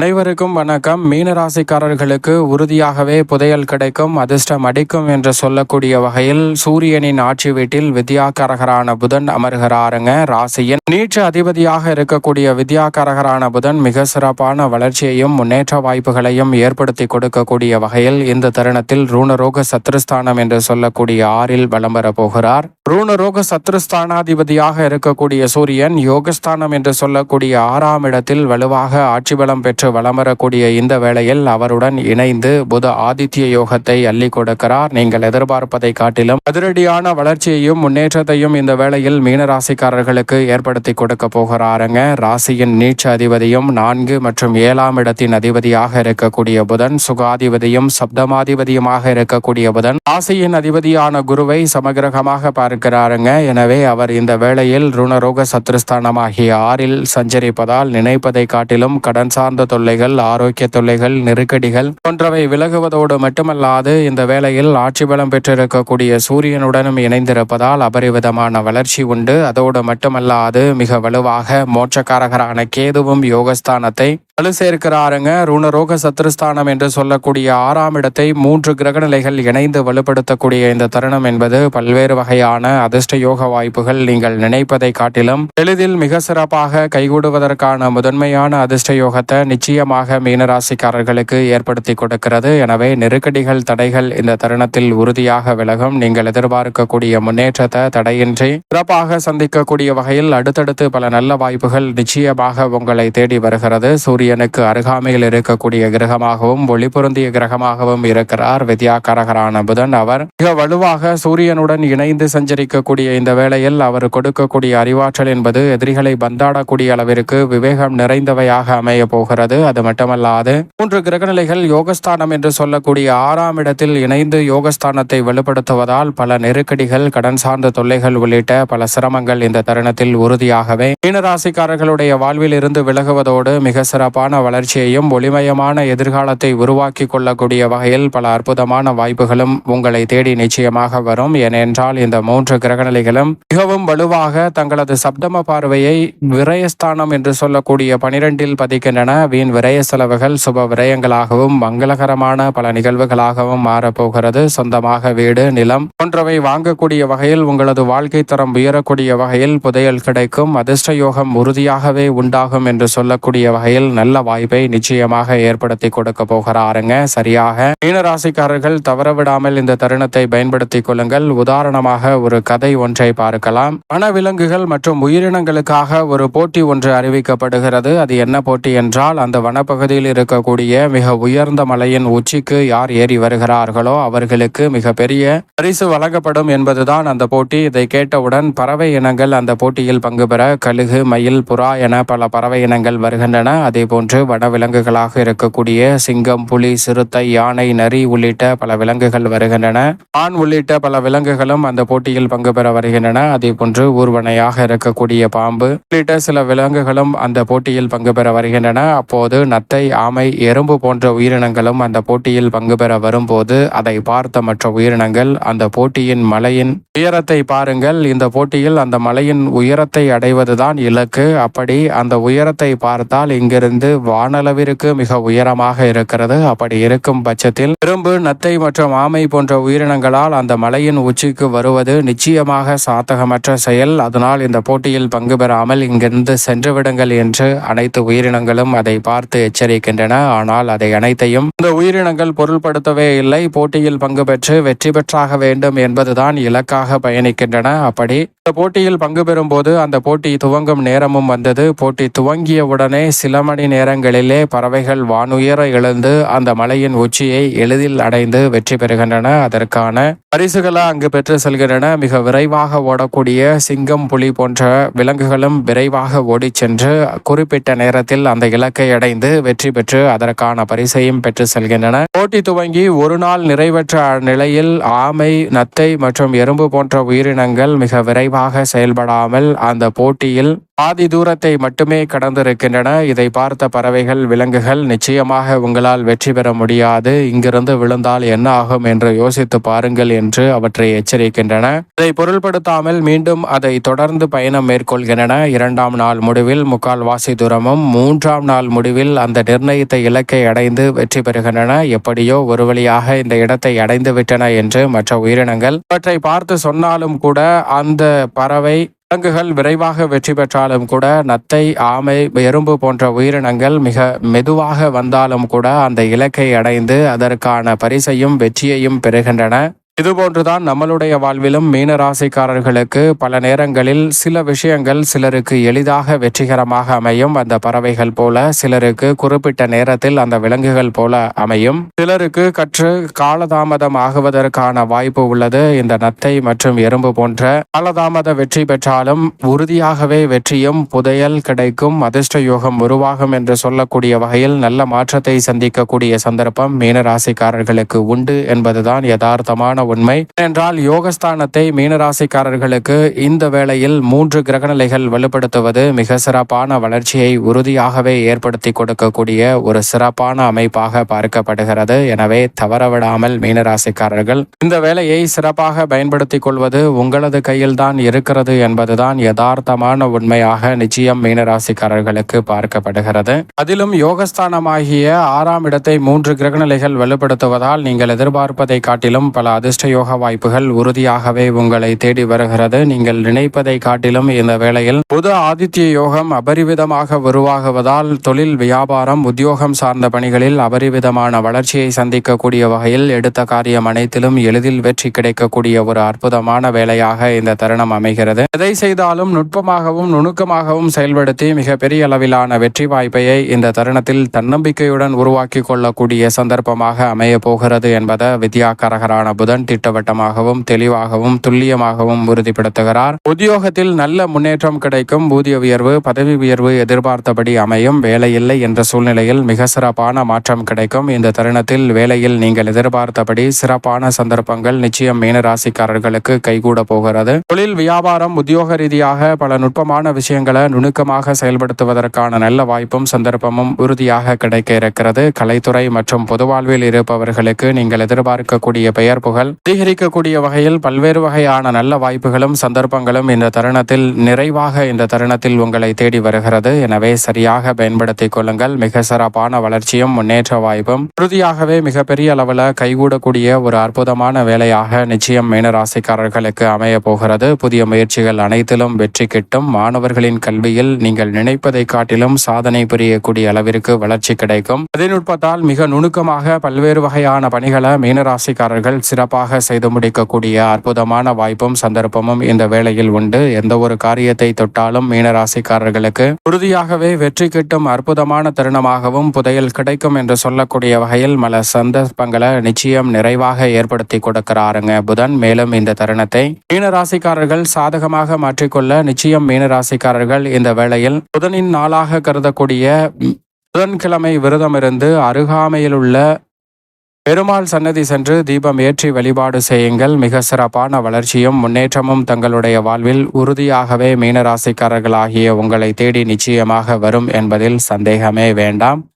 அனைவருக்கும் வணக்கம். மீனராசிக்காரர்களுக்கு உறுதியாகவே புதையல் கிடைக்கும் அதிர்ஷ்டம் அடிக்கும் என்று சொல்லக்கூடிய வகையில் சூரியனின் ஆட்சி வீட்டில் வித்யாகரகரான புதன் அமர்கிறாருங்க ராசியின். நீச்ச அதிபதியாக இருக்கக்கூடிய வித்யாகரகரான புதன் மிக சிறப்பான வளர்ச்சியையும் முன்னேற்ற வாய்ப்புகளையும் ஏற்படுத்தி கொடுக்கக்கூடிய வகையில் இந்த தருணத்தில் ரூணரோக சத்ருஸ்தானம் என்று சொல்லக்கூடிய ஆறில் வலம் போகிறார். ரூணரோக சத்ருஸ்தானாதிபதியாக இருக்கக்கூடிய சூரியன் யோகஸ்தானம் என்று சொல்லக்கூடிய ஆறாம் இடத்தில் வலுவாக ஆட்சி பலம் பெற்று வலம் வரக்கூடிய இந்த வேளையில் அவருடன் இணைந்து புத ஆதித்ய யோகத்தை அள்ளி கொடுக்கிறார். நீங்கள் எதிர்பார்ப்பதை காட்டிலும் அதிரடியான வளர்ச்சியையும் முன்னேற்றத்தையும் இந்த வேளையில் மீனராசிக்காரர்களுக்கு ஏற்படுத்தி கொடுக்க போகிறாருங்க. ராசியின் நீச்ச அதிபதியும் நான்கு மற்றும் ஏழாம் இடத்தின் அதிபதியாக இருக்கக்கூடிய புதன் சுகாதிபதியும் சப்தமாதிபதியுமாக இருக்கக்கூடிய புதன் ராசியின் அதிபதியான குருவை சமகிரகமாக பார்க்கிறாருங்க. எனவே அவர் இந்த வேளையில் ருணரோக சத்ருஸ்தானமாகிய ஆறில் சஞ்சரிப்பதால் நினைப்பதை காட்டிலும் கடன் சார்ந்த தொல்லைகள் ஆரோக்கிய தொல்லைகள் நெருக்கடிகள் போன்றவை விலகுவதோடு மட்டுமல்லாது இந்த வேளையில் ஆட்சி பலம் பெற்றிருக்கக்கூடிய சூரியனுடனும் இணைந்திருப்பதால் அபரிவிதமான வளர்ச்சி உண்டு. அதோடு மட்டுமல்லாது மிக வலுவாக மோட்சக்காரகரான கேதுவும் யோகஸ்தானத்தை வலு சேர்க்கிறாருங்க. ருணரோக சத்ருஸ்தானம் என்று சொல்லக்கூடிய ஆறாம் இடத்தை மூன்று கிரகநிலைகள் இணைந்து வலுப்படுத்தக்கூடிய இந்த தருணம் என்பது பல்வேறு வகையான அதிர்ஷ்ட யோக வாய்ப்புகள் நீங்கள் நினைப்பதை காட்டிலும் எளிதில் மிக சிறப்பாக கைகூடுவதற்கான முதன்மையான அதிர்ஷ்ட யோகத்தை நிச்சயமாக மீனராசிக்காரர்களுக்கு ஏற்படுத்தி கொடுக்கிறது. எனவே நெருக்கடிகள் தடைகள் இந்த தருணத்தில் உறுதியாக விலகும். நீங்கள் எதிர்பார்க்கக்கூடிய முன்னேற்றத்தை தடையின்றி சிறப்பாக சந்திக்கக்கூடிய வகையில் அடுத்தடுத்து பல நல்ல வாய்ப்புகள் நிச்சயமாக உங்களை தேடி வருகிறது. சூரியனுக்கு அருகாமையில் இருக்கக்கூடிய கிரகமாகவும் ஒளிபொருந்திய கிரகமாகவும் இருக்கிறார். வித்யாகரகரான புதன் அவர். மிக வலுவாக சூரியனுடன் இணைந்து சஞ்சரிக்கக்கூடிய இந்த வேளையில் அவர் கொடுக்கக்கூடிய அறிவாற்றல் என்பது எதிரிகளை பந்தாடக்கூடிய அளவிற்கு விவேகம் நிறைந்தவையாக அமைய போகிறது. அது மட்டுமல்லாது மூன்று கிரகநிலைகள் யோகஸ்தானம் என்று சொல்லக்கூடிய ஆறாம் இடத்தில் இணைந்து யோகஸ்தானத்தை வலுப்படுத்துவதால் பல நெருக்கடிகள் கடன் சார்ந்த தொல்லைகள் உள்ளிட்ட பல சிரமங்கள் இந்த தருணத்தில் உறுதியாகவே மீனராசிக்காரர்களுடைய வாழ்வில் இருந்து விலகுவதோடு மிக சிறப்பு சிறப்பான வளர்ச்சியையும் ஒளிமயமான எதிர்காலத்தை உருவாக்கி கொள்ளக்கூடிய வகையில் பல அற்புதமான வாய்ப்புகளும் உங்களை தேடி நிச்சயமாக வரும். ஏனென்றால் இந்த மூன்று கிரகநிலைகளும் மிகவும் வலுவாக தங்களது சப்தம பார்வையை விரயஸ்தானம் என்று சொல்லக்கூடிய பனிரெண்டில் பதிக்கின்றன. வீண் விரய செலவுகள் சுப விரயங்களாகவும் மங்களகரமான பல நிகழ்வுகளாகவும் மாறப்போகிறது. சொந்தமாக வீடு நிலம் போன்றவை வாங்கக்கூடிய வகையில் உங்களது வாழ்க்கை தரம் உயரக்கூடிய வகையில் புதையல் கிடைக்கும். அதிர்ஷ்ட யோகம் உறுதியாகவே உண்டாகும் என்று சொல்லக்கூடிய வகையில் நல்ல வாய்ப்பை நிச்சயமாக ஏற்படுத்தி கொடுக்க போகிறாருங்க. சரியாக. மீனராசிக்காரர்கள் தவறவிடாமல் இந்த தருணத்தை பயன்படுத்திக் கொள்ளுங்கள். உதாரணமாக ஒரு கதை ஒன்றை பார்க்கலாம். வனவிலங்குகள் மற்றும் உயிரினங்களுக்காக ஒரு போட்டி ஒன்று அறிவிக்கப்படுகிறது. அது என்ன போட்டி என்றால் அந்த வனப்பகுதியில் இருக்கக்கூடிய மிக உயர்ந்த மலையின் உச்சிக்கு யார் ஏறி வருகிறார்களோ அவர்களுக்கு மிக பெரிய பரிசு வழங்கப்படும் என்பதுதான் அந்த போட்டி. இதை கேட்டவுடன் பறவை இனங்கள் அந்த போட்டியில் பங்கு பெற கழுகு மயில் புறா என பல பறவை இனங்கள் வருகின்றன. அதே போன்று வனவிலங்குகளாக இருக்கக்கூடிய சிங்கம் புலி சிறுத்தை யானை நரி உள்ளிட்ட பல விலங்குகள் வருகின்றன. ஆண் உள்ளிட்ட பல விலங்குகளும் அந்த போட்டியில் பங்கு பெற வருகின்றன. அதே போன்று ஊர்வனையாக இருக்கக்கூடிய பாம்பு உள்ளிட்ட சில விலங்குகளும் அந்த போட்டியில் பங்கு பெற வருகின்றன. அப்போது நத்தை ஆமை எறும்பு போன்ற உயிரினங்களும் அந்த போட்டியில் பங்கு பெற வரும்போது அதை பார்த்த மற்ற உயிரினங்கள் அந்த போட்டியின் மலையின் உயரத்தை பாருங்கள். இந்த போட்டியில் அந்த மலையின் உயரத்தை அடைவதுதான் இலக்கு. அப்படி அந்த உயரத்தை பார்த்தால் இங்கிருந்து வானளவிற்கு மிக உயரமாக இருக்கிறது. அப்படி இருக்கும் பட்சத்தில் எறும்பு நத்தை மற்றும் ஆமை போன்ற உயிரினங்களால் அந்த மலையின் உச்சிக்கு வருவது நிச்சயமாக சாத்தகமற்ற செயல். அதனால் இந்த போட்டியில் பங்கு பெறாமல் இங்கிருந்து சென்று விடுங்கள் என்று அனைத்து உயிரினங்களும் அதை பார்த்து எச்சரிக்கின்றன. ஆனால் அதை அனைத்தையும் இந்த உயிரினங்கள் பொருள்படுத்தவே இல்லை. போட்டியில் பங்கு பெற்று வெற்றி பெற்றாக வேண்டும் என்பதுதான் இலக்காக பயணிக்கின்றன. அப்படி இந்த போட்டியில் பங்கு பெறும்போது அந்த போட்டி துவங்கும் நேரமும் வந்தது. போட்டி துவங்கிய உடனே சில மணி நேரங்களிலே பறவைகள் வானுயர எழுந்து அந்த மலையின் உச்சியை எளிதில் அடைந்து வெற்றி பெறுகின்றன. அதற்கான பரிசுகளை அங்கு பெற்று செல்கின்றன. மிக விரைவாக ஓடக்கூடிய சிங்கம் புலி போன்ற விலங்குகளும் விரைவாக ஓடிச் சென்று குறிப்பிட்ட நேரத்தில் அந்த இலக்கை அடைந்து வெற்றி பெற்று அதற்கான பரிசையும் பெற்று செல்கின்றன. போட்டி துவங்கி ஒரு நாள் நிறைவேற்ற நிலையில் ஆமை நத்தை மற்றும் எறும்பு போன்ற உயிரினங்கள் மிக விரைவாக செயல்படாமல் அந்த போட்டியில் பாதி தூரத்தை மட்டுமே கடந்திருக்கின்றன. இதை பார்த்து எதிர்பார்த்த பறவைகள் விலங்குகள் நிச்சயமாக உங்களால் வெற்றி பெற முடியாது. இங்கிருந்து விழுந்தால் என்ன ஆகும் என்று யோசித்து பாருங்கள் என்று அவற்றை எச்சரிக்கின்றன. இதை பொருள்படுத்தாமல் மீண்டும் அதை தொடர்ந்து பயணம் மேற்கொள்கின்றன. இரண்டாம் நாள் முடிவில் முக்கால்வாசி தூரமும் மூன்றாம் நாள் முடிவில் அந்த நிர்ணயித்த இலக்கை அடைந்து வெற்றி பெறுகின்றன. எப்படியோ ஒரு வழியாக இந்த இடத்தை அடைந்து விட்டன என்று மற்ற உயிரினங்கள் அவற்றை பார்த்து சொன்னாலும் கூட அந்த பறவை விலங்குகள் விரைவாக வெற்றி பெற்றாலும் கூட நத்தை ஆமை எறும்பு போன்ற உயிரினங்கள் மிக மெதுவாக வந்தாலும் கூட அந்த இலக்கை அடைந்து அதற்கான பரிசையும் வெற்றியையும் பெறுகின்றன. இதுபோன்றுதான் நம்மளுடைய வாழ்விலும் மீன ராசிக்காரர்களுக்கு பல நேரங்களில் சில விஷயங்கள் சிலருக்கு எளிதாக வெற்றிகரமாக அமையும். அந்த பறவைகள் போல சிலருக்கு குறிப்பிட்ட நேரத்தில் அந்த விலங்குகள் போல அமையும். சிலருக்கு கற்று காலதாமதம் ஆகுவதற்கான வாய்ப்பு உள்ளது. இந்த நத்தை மற்றும் எறும்பு போன்ற காலதாமத வெற்றி பெற்றாலும் உறுதியாகவே வெற்றியும் புதையல் கிடைக்கும். அதிர்ஷ்ட யோகம் உருவாகும் என்று சொல்லக்கூடிய வகையில் நல்ல மாற்றத்தை சந்திக்கக்கூடிய சந்தர்ப்பம் மீன ராசிக்காரர்களுக்கு உண்டு என்பதுதான் யதார்த்தமான உண்மை. என்றால் யோகஸ்தானத்தை மீனராசிக்காரர்களுக்கு இந்த வேளையில் மூன்று கிரகநிலைகள் வலுப்படுத்துவது மிக சிறப்பான வளர்ச்சியை உறுதியாகவே ஏற்படுத்தி கொடுக்கக்கூடிய ஒரு சிறப்பான அமைப்பாக பார்க்கப்படுகிறது. எனவே தவறவிடாமல் மீனராசிக்காரர்கள் இந்த வேலையை சிறப்பாக பயன்படுத்திக் கொள்வது உங்களது கையில்தான் இருக்கிறது என்பதுதான் யதார்த்தமான உண்மையாக நிச்சயம் மீனராசிக்காரர்களுக்கு பார்க்கப்படுகிறது. அதிலும் யோகஸ்தானமாகிய ஆறாம் இடத்தை மூன்று கிரகநிலைகள் வலுப்படுத்துவதால் நீங்கள் எதிர்பார்ப்பதை காட்டிலும் பல அதிர்ஷ்ட யோக வாய்ப்புகள் உறுதியாகவே உங்களை தேடி வருகிறது. நீங்கள் நினைப்பதை காட்டிலும் இந்த வேளையில் புது ஆதித்ய யோகம் அபரிவிதமாக உருவாகுவதால் தொழில் வியாபாரம் உத்தியோகம் சார்ந்த பணிகளில் அபரிவிதமான வளர்ச்சியை சந்திக்கக்கூடிய வகையில் எடுத்த காரியம் அனைத்திலும் எளிதில் வெற்றி கிடைக்கக்கூடிய ஒரு அற்புதமான வேலையாக இந்த தருணம் அமைகிறது. எதை செய்தாலும் நுட்பமாகவும் நுணுக்கமாகவும் செயல்படுத்தி மிகப்பெரிய அளவிலான வெற்றி வாய்ப்பையை இந்த தருணத்தில் தன்னம்பிக்கையுடன் உருவாக்கி கொள்ளக்கூடிய சந்தர்ப்பமாக அமைய போகிறது என்பதை வித்யாகரகரான புதன் திட்டவட்டமாகவும் தெளிவாகவும் துல்லியமாகவும் உறுதிப்படுத்துகிறார். உத்தியோகத்தில் நல்ல முன்னேற்றம் கிடைக்கும். ஊதிய உயர்வு பதவி உயர்வு எதிர்பார்த்தபடி அமையும். வேலை இல்லை என்ற சூழ்நிலையில் மிக சிறப்பான மாற்றம் கிடைக்கும். இந்த தருணத்தில் வேலையில் நீங்கள் எதிர்பார்த்தபடி சிறப்பான சந்தர்ப்பங்கள் நிச்சயம் மீனராசிக்காரர்களுக்கு கைகூட போகிறது. தொழில் வியாபாரம் உத்தியோக ரீதியாக பல நுட்பமான விஷயங்களை நுணுக்கமாக செயல்படுத்துவதற்கான நல்ல வாய்ப்பும் சந்தர்ப்பமும் உறுதியாக கிடைக்க இருக்கிறது. கலைத்துறை மற்றும் பொதுவாழ்வில் இருப்பவர்களுக்கு நீங்கள் எதிர்பார்க்கக்கூடிய பெயர் புகழ் அதிகரிக்கக்கூடிய வகையில் பல்வேறு வகையான நல்ல வாய்ப்புகளும் சந்தர்ப்பங்களும் இந்த தருணத்தில் நிறைவாக இந்த தருணத்தில் உங்களை தேடி வருகிறது. எனவே சரியாக பயன்படுத்திக் கொள்ளுங்கள். மிக சிறப்பான வளர்ச்சியும் முன்னேற்ற வாய்ப்பும். உறுதியாகவே மிகப்பெரிய அளவில் கைகூடக்கூடிய ஒரு அற்புதமான வேலையாக நிச்சயம் மீனராசிக்காரர்களுக்கு அமைய போகிறது. புதிய முயற்சிகள் அனைத்திலும் வெற்றி கிட்டும். மாணவர்களின் கல்வியில் நீங்கள் நினைப்பதை காட்டிலும் சாதனை புரியக்கூடிய அளவிற்கு வளர்ச்சி கிடைக்கும். தொழில்நுட்பத்தால் மிக நுணுக்கமாக பல்வேறு வகையான பணிகளை மீனராசிக்காரர்கள் சிறப்பாக சிறப்பாக செய்து முடிக்கக்கூடிய அற்புதமான வாய்ப்பும் சந்தர்ப்பமும் இந்த வேளையில் உண்டு. எந்த ஒரு காரியத்தை தொட்டாலும் மீனராசிக்காரர்களுக்கு உறுதியாகவே வெற்றி கிட்டும் அற்புதமான தருணமாகவும் புதையல் கிடைக்கும் என்று சொல்லக்கூடிய வகையில் பல சந்தர்ப்பங்களை நிச்சயம் நிறைவாக ஏற்படுத்தி கொடுக்கிறாருங்க புதன். மேலும் இந்த தருணத்தை மீனராசிக்காரர்கள் சாதகமாக மாற்றிக்கொள்ள நிச்சயம் மீனராசிக்காரர்கள் இந்த வேளையில் புதனின் நாளாக கருதக்கூடிய புதன்கிழமை விரதமிருந்து அருகாமையில் உள்ள பெருமாள் சன்னதி சென்று தீபம் ஏற்றி வழிபாடு செய்யுங்கள். மிக சிறப்பான வளர்ச்சியும் முன்னேற்றமும் தங்களுடைய வாழ்வில் உறுதியாகவே மீனராசிக்காரர்களாகிய உங்களை தேடி நிச்சயமாக வரும் என்பதில் சந்தேகமே வேண்டாம்.